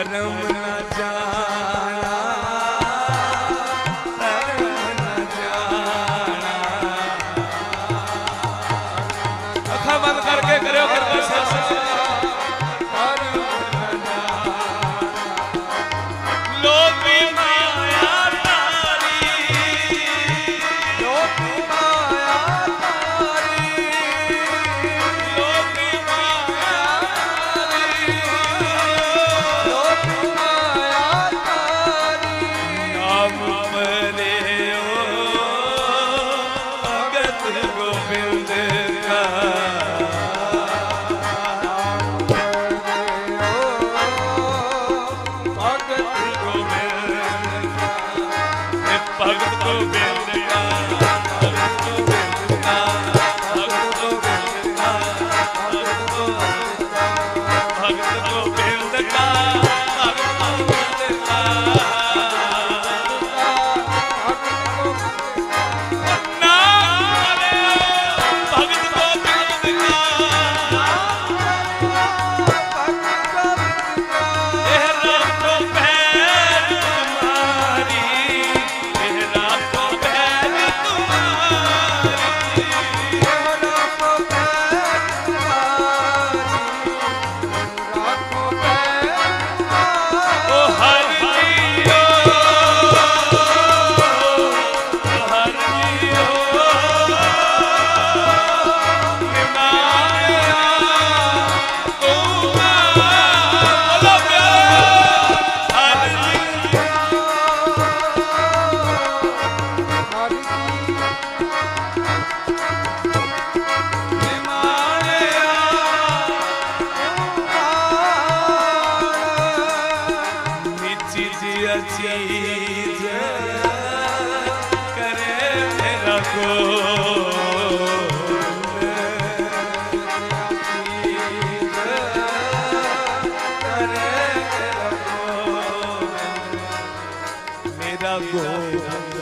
I don't know. Govind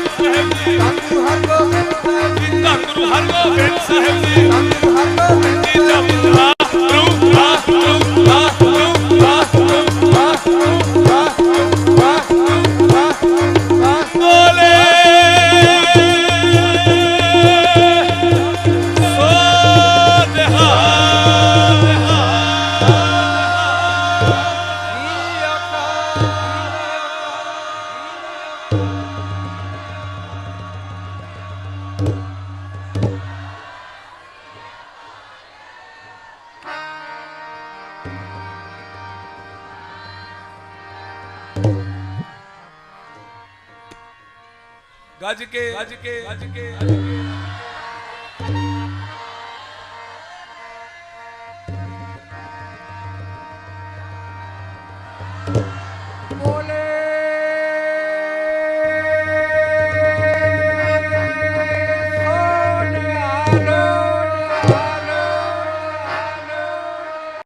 Hargobind Sahib ji. ਧੰਨ ਗੁਰੂ ਹਰਗੋਬਿੰਦ ਸਾਹਿਬ ਜੀ। गाज के गाज के गाज के, गाज के।